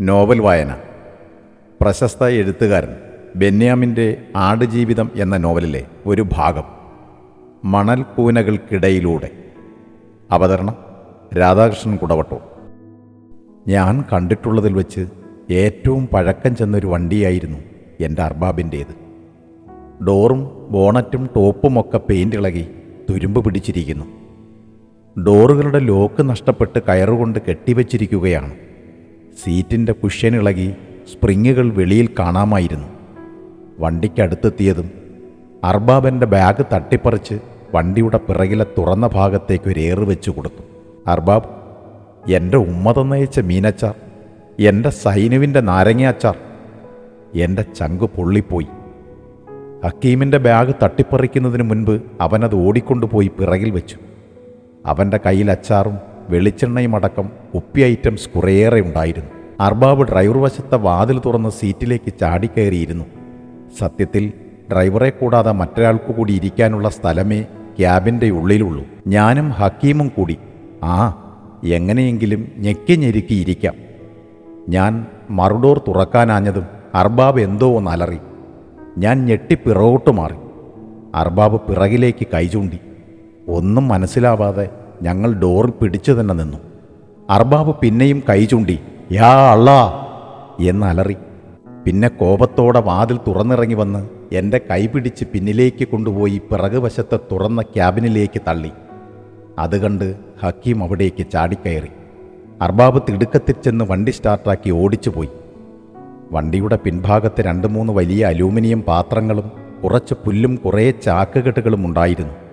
Novel വായന. പ്രശസ്ത എഴുത്തുകാരൻ ബെന്യാമിന്റെ ആടുജീവിതം എന്ന നോവലിലെ ഒരു ഭാഗം. മണൽ പൂനകൾക്കിടയിലൂടെ. അവതരണം രാധാകൃഷ്ണൻ കുടവട്ടൂർ. ഞാൻ കണ്ടിട്ടുള്ളതിൽ വെച്ച് ഏറ്റവും പഴക്കം ചെന്നൊരു വണ്ടിയായിരുന്നു എന്റെ അർബാബിന്റേത്. ഡോറും ബോണറ്റും ടോപ്പുമൊക്കെ പെയിന്റ് ഇളകി തുരുമ്പ് പിടിച്ചിരിക്കുന്നു. ഡോറുകളുടെ ലോക്ക് നഷ്ടപ്പെട്ട് കയറുകൊണ്ട് കെട്ടിവച്ചിരിക്കുകയാണ്. സീറ്റിന്റെ കുഷ്യൻ ഇളകി സ്പ്രിങ്ങുകൾ വെളിയിൽ കാണാമായിരുന്നു. വണ്ടിക്കടുത്തെത്തിയതും അർബാബന്റെ ബാഗ് തട്ടിപ്പറിച്ച് വണ്ടിയുടെ പിറകിലെ തുറന്ന ഭാഗത്തേക്ക് ഒരു ഏറ് വെച്ചു കൊടുത്തു. അർബാബ് എന്റെ ഉമ്മ തന്നയച്ച മീനച്ചാർ എന്റെ സൈനുവിന്റെ നാരങ്ങാച്ചാർ എന്റെ ചങ്ക് പൊള്ളിപ്പോയി. ഹക്കീമിന്റെ ബാഗ് തട്ടിപ്പറിക്കുന്നതിന് മുൻപ് അവനത് ഓടിക്കൊണ്ടുപോയി പിറകിൽ വെച്ചു. അവന്റെ കയ്യിൽ അച്ചാറും വെളിച്ചെണ്ണയും അടക്കം ഉപ്പി ഐറ്റംസ് കുറേയേറെ ഉണ്ടായിരുന്നു. അർബാബ് ഡ്രൈവർ വശത്തെ വാതിൽ തുറന്ന് സീറ്റിലേക്ക് ചാടിക്കയറിയിരുന്നു. സത്യത്തിൽ ഡ്രൈവറെ കൂടാതെ മറ്റൊരാൾക്ക് കൂടി ഇരിക്കാനുള്ള സ്ഥലമേ ക്യാബിന്റെ ഉള്ളിലുള്ളൂ. ഞാനും ഹക്കീമും കൂടി. ആ എങ്ങനെയെങ്കിലും ഞെക്കി ഞെരുക്കി ഇരിക്കാം. ഞാൻ മറുഡോർ തുറക്കാനാഞ്ഞതും അർബാബ് എന്തോ ഒന്ന് അലറി ഞാൻ ഞെട്ടി പിറകോട്ട് മാറി. അർബാബ് പിറകിലേക്ക് കൈചൂണ്ടി. ഒന്നും മനസ്സിലാവാതെ ഞങ്ങൾ ഡോറിൽ പിടിച്ചു തന്നെ നിന്നു. അർബാബ് പിന്നെയും കൈ ചൂണ്ടി യാ അള്ളാ എന്ന് അലറി. പിന്നെ കോപത്തോടെ വാതിൽ തുറന്നിറങ്ങി വന്ന് എന്റെ കൈ പിടിച്ച് പിന്നിലേക്ക് കൊണ്ടുപോയി പിറകുവശത്തെ തുറന്ന ക്യാബിനിലേക്ക് തള്ളി. അത് കണ്ട് ഹക്കീം അവിടേക്ക് ചാടിക്കയറി. അർബാബ് തിടുക്കത്തിൽ ചെന്ന് വണ്ടി സ്റ്റാർട്ടാക്കി ഓടിച്ചു പോയി. വണ്ടിയുടെ പിൻഭാഗത്ത് രണ്ട് മൂന്ന് വലിയ അലൂമിനിയം പാത്രങ്ങളും കുറച്ച് പുല്ലും കുറേ ചാക്കുകെട്ടുകളും ഉണ്ടായിരുന്നു.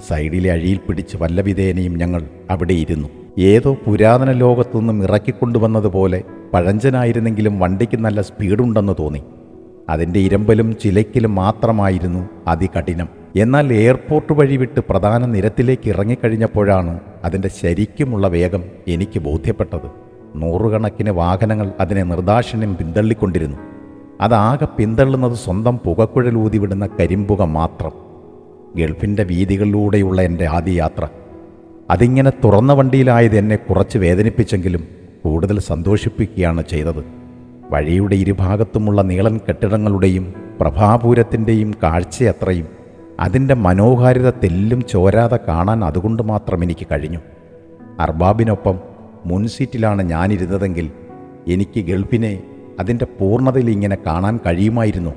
സൈഡിലെ അഴിയിൽ പിടിച്ച് വല്ലവിധേനയും ഞങ്ങൾ അവിടെ ഇരുന്നു. ഏതോ പുരാതന ലോകത്തുനിന്നും ഇറക്കിക്കൊണ്ടുവന്നതുപോലെ പഴഞ്ചനായിരുന്നെങ്കിലും വണ്ടിക്ക് നല്ല സ്പീഡുണ്ടെന്ന് തോന്നി. അതിന്റെ ഇരമ്പലും ചിലയ്ക്കലും മാത്രമായിരുന്നു അതികഠിനം. എന്നാൽ എയർപോർട്ട് വഴി വിട്ട് പ്രധാന നിരത്തിലേക്ക് ഇറങ്ങിക്കഴിഞ്ഞപ്പോഴാണ് അതിന്റെ ശരിക്കുമുള്ള വേഗം എനിക്ക് ബോധ്യപ്പെട്ടത്. നൂറുകണക്കിന് വാഹനങ്ങൾ അതിനെ നിർദാക്ഷിണ്യം പിന്തള്ളിക്കൊണ്ടിരുന്നു. അതാകെ പിന്തള്ളുന്നത് സ്വന്തം പുകക്കുഴൽ ഊതിവിടുന്ന കരിമ്പുക മാത്രം. ഗൾഫിന്റെ വീതികളിലൂടെയുള്ള എന്റെ ആദ്യ യാത്ര അതിങ്ങനെ തുറന്ന വണ്ടിയിലായത് എന്നെ കുറച്ച് വേദനിപ്പിച്ചെങ്കിലും കൂടുതൽ സന്തോഷിപ്പിക്കുകയാണ് ചെയ്തത്. വഴിയുടെ ഇരുഭാഗത്തുമുള്ള നീളൻ കെട്ടിടങ്ങളുടെയും പ്രഭാപൂരത്തിന്റെയും കാഴ്ചയത്രയും അതിന്റെ മനോഹാരിത തെല്ലും ചോരാതെ കാണാൻ അതുകൊണ്ട് മാത്രം എനിക്ക് കഴിഞ്ഞു. അർബാബിനൊപ്പം മുൻസീറ്റിലാണ് ഞാനിരുന്നതെങ്കിൽ എനിക്ക് ഗൾഫിനെ അതിന്റെ പൂർണതയിൽ ഇങ്ങനെ കാണാൻ കഴിയുമായിരുന്നു.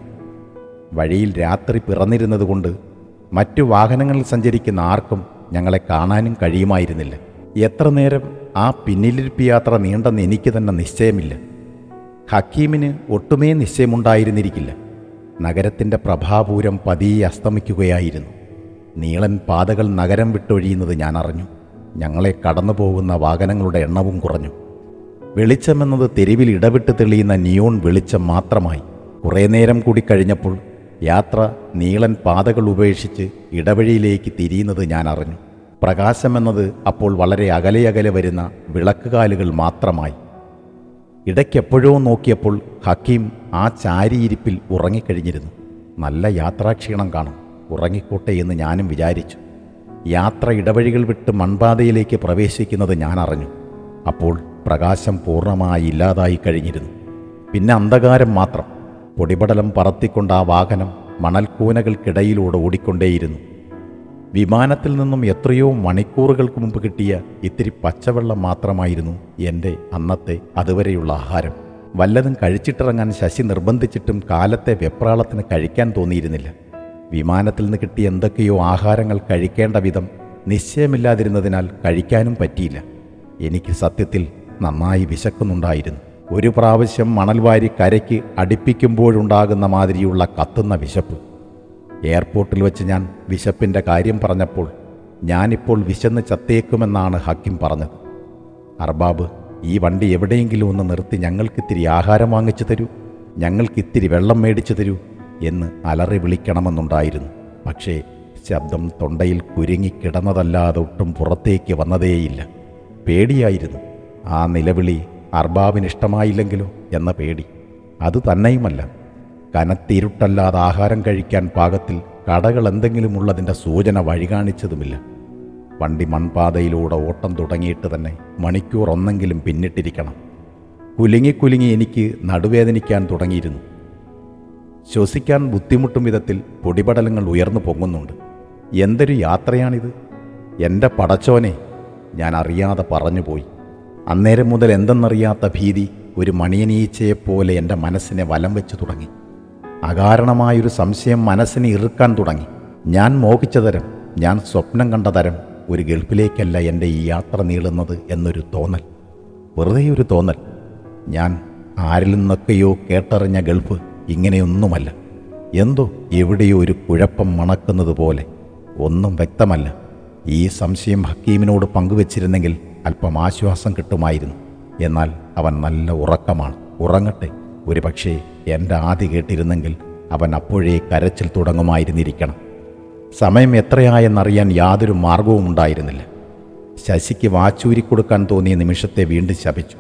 വഴിയിൽ രാത്രി പിറന്നിരുന്നതുകൊണ്ട് മറ്റു വാഹനങ്ങളിൽ സഞ്ചരിക്കുന്ന ആർക്കും ഞങ്ങളെ കാണാനും കഴിയുമായിരുന്നില്ല. എത്ര നേരം ആ പിന്നിലിരിപ്പ് യാത്ര നീണ്ടെന്ന് എനിക്ക് തന്നെ നിശ്ചയമില്ല. ഹക്കീമിന് ഒട്ടുമേ നിശ്ചയമുണ്ടായിരുന്നിരിക്കില്ല. നഗരത്തിന്റെ പ്രഭാപൂരം പതിയെ അസ്തമിക്കുകയായിരുന്നു. നീളൻ പാതകൾ നഗരം വിട്ടൊഴിയുന്നത് ഞാൻ അറിഞ്ഞു. ഞങ്ങളെ കടന്നു പോകുന്ന വാഹനങ്ങളുടെ എണ്ണവും കുറഞ്ഞു. വെളിച്ചമെന്നത് തെരുവിൽ ഇടവിട്ട് തെളിയുന്ന നിയോൺ വെളിച്ചം മാത്രമായി. കുറേ നേരം കൂടി കഴിഞ്ഞപ്പോൾ യാത്ര നീളൻ പാതകൾ ഉപേക്ഷിച്ച് ഇടവഴിയിലേക്ക് തിരിയുന്നത് ഞാൻ അറിഞ്ഞു. പ്രകാശമെന്നത് അപ്പോൾ വളരെ അകലെ അകലെ വരുന്ന വിളക്കുകാലുകൾ മാത്രമായി. ഇടയ്ക്കെപ്പോഴോ നോക്കിയപ്പോൾ ഹക്കീം ആ ചാരിയിരിപ്പിൽ ഉറങ്ങിക്കഴിഞ്ഞിരുന്നു. നല്ല യാത്രാക്ഷീണം കാണും. ഉറങ്ങിക്കോട്ടെ എന്ന് ഞാനും വിചാരിച്ചു. യാത്ര ഇടവഴികൾ വിട്ട് മൺപാതയിലേക്ക് പ്രവേശിക്കുന്നത് ഞാൻ അറിഞ്ഞു. അപ്പോൾ പ്രകാശം പൂർണമായി ഇല്ലാതായി കഴിഞ്ഞിരുന്നു. പിന്നെ അന്ധകാരം മാത്രം. പൊടിപടലം പറത്തിക്കൊണ്ട് ആ വാഹനം മണൽക്കൂനകൾക്കിടയിലൂടെ ഓടിക്കൊണ്ടേയിരുന്നു. വിമാനത്തിൽ നിന്നും എത്രയോ മണിക്കൂറുകൾക്ക് മുമ്പ് കിട്ടിയ ഇത്തിരി പച്ചവെള്ളം മാത്രമായിരുന്നു എന്റെ അന്നത്തെ അതുവരെയുള്ള ആഹാരം. വല്ലതും കഴിച്ചിട്ടിറങ്ങാൻ ശശി നിർബന്ധിച്ചിട്ടും കാലത്തെ വെപ്രാളത്തിന് കഴിക്കാൻ തോന്നിയിരുന്നില്ല. വിമാനത്തിൽ നിന്ന് കിട്ടിയ എന്തൊക്കെയോ ആഹാരങ്ങൾ കഴിക്കേണ്ട വിധം നിശ്ചയമില്ലാതിരുന്നതിനാൽ കഴിക്കാനും പറ്റിയില്ല. എനിക്ക് സത്യത്തിൽ നന്നായി വിശക്കുന്നുണ്ടായിരുന്നു. ഒരു പ്രാവശ്യം മണൽവാരി കരയ്ക്ക് അടുപ്പിക്കുമ്പോഴുണ്ടാകുന്ന മാതിരിയുള്ള കത്തുന്ന വിശപ്പ്. എയർപോർട്ടിൽ വെച്ച് ഞാൻ വിശപ്പിന്റെ കാര്യം പറഞ്ഞപ്പോൾ ഞാനിപ്പോൾ വിശന്ന് ചത്തേക്കുമെന്നാണ് ഹക്കിം പറഞ്ഞത്. അർബാബ് ഈ വണ്ടി എവിടെയെങ്കിലും ഒന്ന് നിർത്തി ഞങ്ങൾക്കിത്തിരി ആഹാരം വാങ്ങിച്ചു തരൂ ഞങ്ങൾക്കിത്തിരി വെള്ളം മേടിച്ചു തരൂ എന്ന് അലറി വിളിക്കണമെന്നുണ്ടായിരുന്നു. പക്ഷേ ശബ്ദം തൊണ്ടയിൽ കുരുങ്ങിക്കിടന്നതല്ലാതെ ഒട്ടും പുറത്തേക്ക് വന്നതേയില്ല. പേടിയായിരുന്നു. ആ നിലവിളി അർബാബിന് ഇഷ്ടമായില്ലെങ്കിലോ എന്ന പേടി. അത് തന്നെയുമല്ല. കനത്തിരുട്ടല്ലാതെ ആഹാരം കഴിക്കാൻ പാകത്തിൽ കടകൾ എന്തെങ്കിലും ഉള്ളതിന്റെ സൂചന വഴി കാണിച്ചതുമില്ല. വണ്ടി മൺപാതയിലൂടെ ഓട്ടം തുടങ്ങിയിട്ട് തന്നെ മണിക്കൂർ ഒന്നെങ്കിലും പിന്നിട്ടിരിക്കണം. കുലുങ്ങി കുലുങ്ങി എനിക്ക് നടുവേദനിക്കാൻ തുടങ്ങിയിരുന്നു. ശ്വസിക്കാൻ ബുദ്ധിമുട്ടും വിധത്തിൽ പൊടിപടലങ്ങൾ ഉയർന്നു പൊങ്ങുന്നുണ്ട്. എന്തൊരു യാത്രയാണിത്? എന്റെ പടച്ചോനെ ഞാൻ അറിയാതെ പറഞ്ഞുപോയി. അന്നേരം മുതൽ എന്തെന്നറിയാത്ത ഭീതി ഒരു മണിയനീച്ചയെപ്പോലെ എന്റെ മനസ്സിനെ വലം വെച്ചു തുടങ്ങി. അകാരണമായൊരു സംശയം മനസ്സിനെ ഇറുക്കാൻ തുടങ്ങി. ഞാൻ മോഹിച്ച തരം ഞാൻ സ്വപ്നം കണ്ട തരം ഒരു ഗൾഫിലേക്കല്ല എന്റെ ഈ യാത്ര നീളുന്നത് എന്നൊരു തോന്നൽ. വെറുതെ ഒരു തോന്നൽ. ഞാൻ ആരിൽ നിന്നൊക്കെയോ കേട്ടറിഞ്ഞ ഗൾഫ് ഇങ്ങനെയൊന്നുമല്ല. എന്തോ എവിടെയോ ഒരു കുഴപ്പം മണക്കുന്നത് പോലെ ഒന്നും വ്യക്തമല്ല. ഈ സംശയം ഹക്കീമിനോട് പങ്കുവച്ചിരുന്നെങ്കിൽ അല്പം ആശ്വാസം കിട്ടുമായിരുന്നു. എന്നാൽ അവൻ നല്ല ഉറക്കമാണ്. ഉറങ്ങട്ടെ. ഒരു പക്ഷേ എന്റെ ആദ്യ കേട്ടിരുന്നെങ്കിൽ അവൻ അപ്പോഴേ കരച്ചിൽ തുടങ്ങുമായിരുന്നിരിക്കണം. സമയം എത്രയായെന്നറിയാൻ യാതൊരു മാർഗവും ഉണ്ടായിരുന്നില്ല. ശശിക്ക് വാച്ചൂരി കൊടുക്കാൻ തോന്നിയ നിമിഷത്തെ വീണ്ടും ശപിച്ചു.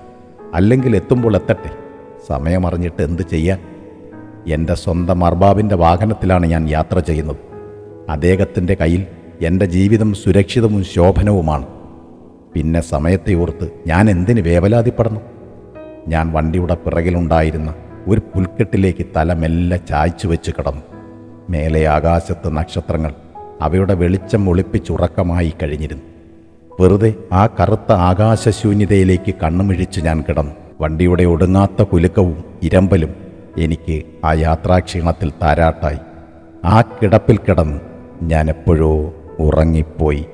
അല്ലെങ്കിൽ എത്തുമ്പോൾ എത്തട്ടെ. സമയമറിഞ്ഞിട്ട് എന്ത് ചെയ്യാൻ? എന്റെ സ്വന്തം അർബാബിന്റെ വാഹനത്തിലാണ് ഞാൻ യാത്ര ചെയ്യുന്നത്. അദ്ദേഹത്തിന്റെ കയ്യിൽ എന്റെ ജീവിതം സുരക്ഷിതവും ശോഭനവുമാണ്. പിന്നെ സമയത്തെ ഓർത്ത് ഞാൻ എന്തിന് വേവലാതിപ്പെടണം ഞാൻ വണ്ടിയുടെ പിറകിലുണ്ടായിരുന്ന ഒരു പുൽക്കെട്ടിലേക്ക് തല മെല്ലെ ചായ്ച്ചു വെച്ച് കിടന്നു. മേലെ ആകാശത്ത് നക്ഷത്രങ്ങൾ അവയുടെ വെളിച്ചം ഒളിപ്പിച്ചുറക്കമായി കഴിഞ്ഞിരുന്നു. വെറുതെ ആ കറുത്ത ആകാശശൂന്യതയിലേക്ക് കണ്ണുമിഴിച്ച് ഞാൻ കിടന്നു. വണ്ടിയുടെ ഒടുങ്ങാത്ത കുലുക്കവും ഇരമ്പലും എനിക്ക് ആ യാത്രാക്ഷീണത്തിൽ താരാട്ടായി. ആ കിടപ്പിൽ കിടന്ന് ഞാൻ എപ്പോഴോ ഉറങ്ങിപ്പോയി.